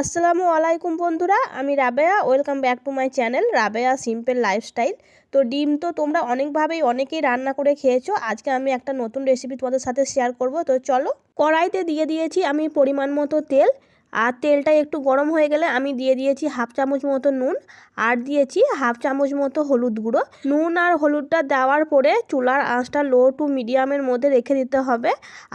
আসসালামু আলাইকুম বন্ধুরা, আমি Rabeya, welcome back to my channel Rabeya simple lifestyle. তো ডিম তো তোমরা অনেকভাবেই অনেকেই রান্না করে খেয়েছো, আজকে আমি একটা নতুন রেসিপি তোমাদের সাথে শেয়ার করব। তো চলো, কড়াইতে দিয়ে দিয়েছি আমি পরিমাণ মতো তেল। আর তেলটা একটু গরম হয়ে গেলে আমি দিয়ে দিয়েছি হাফ চামচ মতো নুন, আর দিয়েছি হাফ চামচ মতো হলুদ গুঁড়ো। নুন আর হলুদটা দেওয়ার পরে চুলার আঁচটা লো টু মিডিয়ামের মধ্যে রেখে দিতে হবে।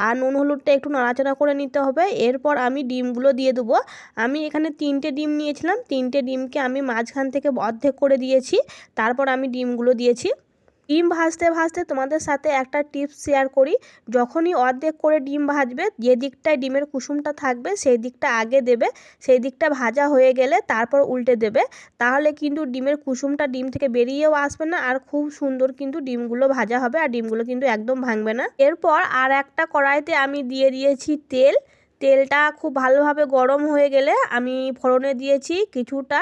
আর নুন হলুদটা একটু নাড়াচাড়া করে নিতে হবে। এরপর আমি ডিমগুলো দিয়ে দেবো। আমি এখানে তিনটে ডিম নিয়েছিলাম। তিনটে ডিমকে আমি মাঝখান থেকে অর্ধেক করে দিয়েছি। তারপর আমি ডিমগুলো দিয়েছি। ডিম ভাজতে ভাজতে তোমাদের সাথে একটা টিপস শেয়ার করি। যখনই অর্ধেক করে ডিম ভাজবে, যে দিকটায় ডিমের কুসুমটা থাকবে, সেই দিকটা আগে দেবে, সেই দিকটা ভাজা হয়ে গেলে তারপর উল্টে দেবে। তাহলে কিন্তু ডিমের কুসুমটা ডিম থেকে বেরিয়েও আসবে না, আর খুব সুন্দর কিন্তু ডিমগুলো ভাজা হবে আর ডিমগুলো কিন্তু একদম ভাঙবে না। এরপর আর একটা কড়াইতে আমি দিয়ে দিয়েছি তেল। তেলটা খুব ভালোভাবে গরম হয়ে গেলে আমি ফোড়নে দিয়েছি কিছুটা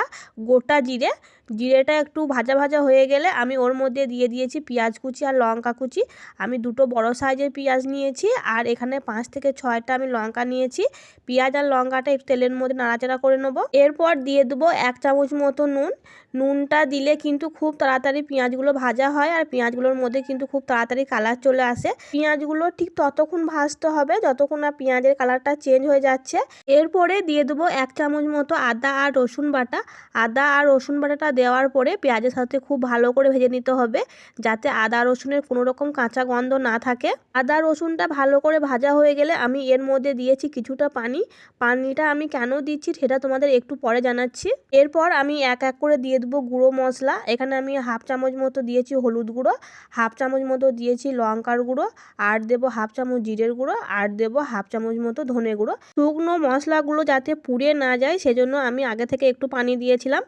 গোটা জিরে। জিরেটা একটু ভাজা ভাজা হয়ে গেলে আমি ওর মধ্যে দিয়ে দিয়েছি পেঁয়াজ কুচি আর লঙ্কা কুচি। আমি দুটো বড় সাইজের পেঁয়াজ নিয়েছি আর এখানে পাঁচ থেকে ছয়টা আমি লঙ্কা নিয়েছি। পেঁয়াজ আর লঙ্কাটা একটু তেলের মধ্যে নাড়াচাড়া করে নেব। এরপর দিয়ে দেবো এক চামচ মতো নুন। নুনটা দিলে কিন্তু খুব তাড়াতাড়ি পেঁয়াজগুলো ভাজা হয় আর পেঁয়াজগুলোর মধ্যে কিন্তু খুব তাড়াতাড়ি কালার চলে আসে। পেঁয়াজগুলো ঠিক ততক্ষণ ভাজতে হবে যতক্ষণ না পেঁয়াজের কালারটা চেঞ্জ হয়ে যাচ্ছে। এরপরে দিয়ে দেবো এক চামচ মতো আদা আর রসুন বাটা। আদা আর রসুন বাটাটা দেওয়ার পরে পেঁয়াজের সাথে খুব ভালো করে ভেজে নিতে হবে, যাতে আদা, রসুনের কোনো রকম কাঁচা গন্ধ না থাকে। আদা, রসুনটা ভালো করে ভাজা হয়ে গেলে আমি এর মধ্যে দিয়েছি কিছুটা পানি। পানিটা আমি কেন দিচ্ছি সেটা তোমাদের একটু পরে জানাচ্ছি। এরপর আমি এক এক করে দিয়ে দেবো গুঁড়ো মশলা। এখানে আমি হাফ চামচ মতো দিয়েছি হলুদ গুঁড়ো, হাফ চামচ মতো দিয়েছি লঙ্কার গুঁড়ো, আর দেবো হাফ চামচ জিরের গুঁড়ো, আর দেবো হাফ চামচ মতো ধনে গুঁড়ো। শুকনো মশলাগুলো যাতে পুড়ে না যায় সেজন্য আমি আগে থেকে একটু পানি দিয়েছিলাম।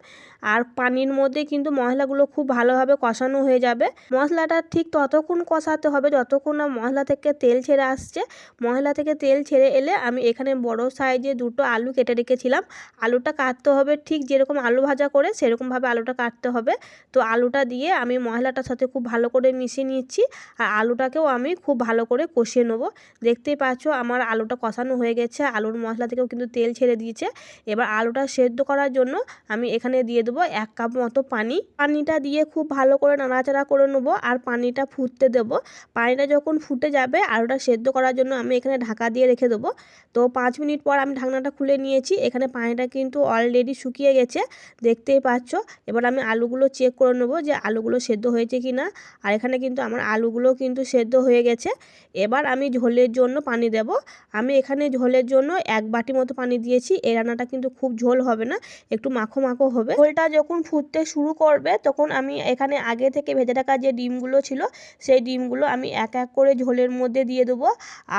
আর পানির মধ্যে কিন্তু মশলাগুলো খুব ভালোভাবে কষানো হয়ে যাবে। মশলাটা ঠিক ততক্ষণ কষাতে হবে যতক্ষণ না মশলা থেকে তেল ছেড়ে আসছে। মশলা থেকে তেল ছেড়ে এলে আমি এখানে বড় সাইজে দুটো আলু কেটে রেখেছিলাম। আলুটা কাটতে হবে ঠিক যেরকম আলু ভাজা করে সেরকমভাবে আলুটা কাটতে হবে। তো আলুটা দিয়ে আমি মশলাটার সাথে খুব ভালো করে মিশিয়ে নিচ্ছি আর আলুটাকেও আমি খুব ভালো করে কষিয়ে নেব। দেখতেই পাচ্ছ আমার আলুটা কষানো হয়ে গেছে। আলুর মশলা থেকেও কিন্তু তেল ছেড়ে দিয়েছে। এবার আলুটা সেদ্ধ করার জন্য আমি এখানে দিয়ে দেবো এক কাপ মতো পানি। পানিটা দিয়ে খুব ভালো করে নাড়াচাড়া করে নেব আর পানিটা ফুটতে দেবো। পানিটা যখন ফুটে যাবে আলুটা সেদ্ধ করার জন্য আমি এখানে ঢাকা দিয়ে রেখে দেবো। তো পাঁচ মিনিট পর আমি ঢাকনাটা খুলে নিয়েছি। এখানে পানিটা কিন্তু অলরেডি শুকিয়ে গেছে, দেখতেই পাচ্ছ। এবার আমি আলুগুলো চেক করে নেব যে আলুগুলো সেদ্ধ হয়েছে কি না আর এখানে কিন্তু আমার আলুগুলো কিন্তু সেদ্ধ হয়ে গেছে। এবার আমি ঝোলের জন্য পানি দেব। আমি এখানে ঝোলের জন্য এক বাটি মতো পানি দিয়েছি। এই রান্নাটা কিন্তু খুব ঝোল হবে না, একটু মাখো মাখো হবে। ঝোলটা যখন ফুটতে শুরু করবে, তখন আমি এখানে আগে থেকে ভেজে রাখা যে ডিমগুলো ছিল, সেই ডিমগুলো আমি এক এক করে ঝোলের মধ্যে দিয়ে দেবো।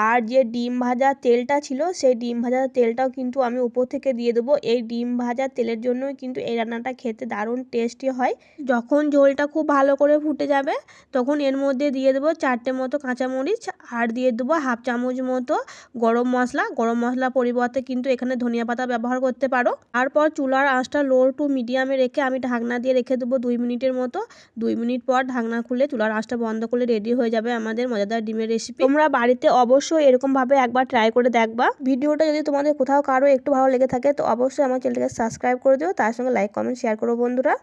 আর যে ডিম ভাজা তেলটা ছিল, সেই ডিম ভাজা তেলটাও কিন্তু আমি উপর থেকে দিয়ে দেবো। এই ডিম ভাজা তেলের জন্যই কিন্তু এই রান্নাটা খেতে দারুণ টেস্টি হয়। যখন ঝোলটা খুব ভালো করে ফুটে যাবে, তখন এর মধ্যে দিয়ে দেবো চারটে মতো কাঁচামরিচ, আর দিয়ে দেবো হাফ চামচ মতো গরম মশলা। গরম মশলা পরিবর্তে কিন্তু এখানে ধনিয়া পাতা ব্যবহার করতে পারো। তারপর চুলার আঁচটা লো টু মিডিয়ামে রেখে আমি ঢাকনা দিয়ে রেখে দেবো দুই মিনিটের মতো। দুই মিনিট পর ঢাকনা খুলে চুলার আঁচটা বন্ধ করলে রেডি হয়ে যাবে আমাদের মজাদার ডিমের রেসিপি তোমরা বাড়িতে অবশ্যই এরকমভাবে একবার ট্রাই করে দেখবা। ভিডিওটা যদি তোমাদের কোথাও কারও একটু ভালো লেগে থাকে, তো অবশ্যই আমার চ্যানেলটাকে সাবস্ক্রাইব করে দিও। তার সঙ্গে লাইক কমেন্ট শেয়ার করো বন্ধুরা।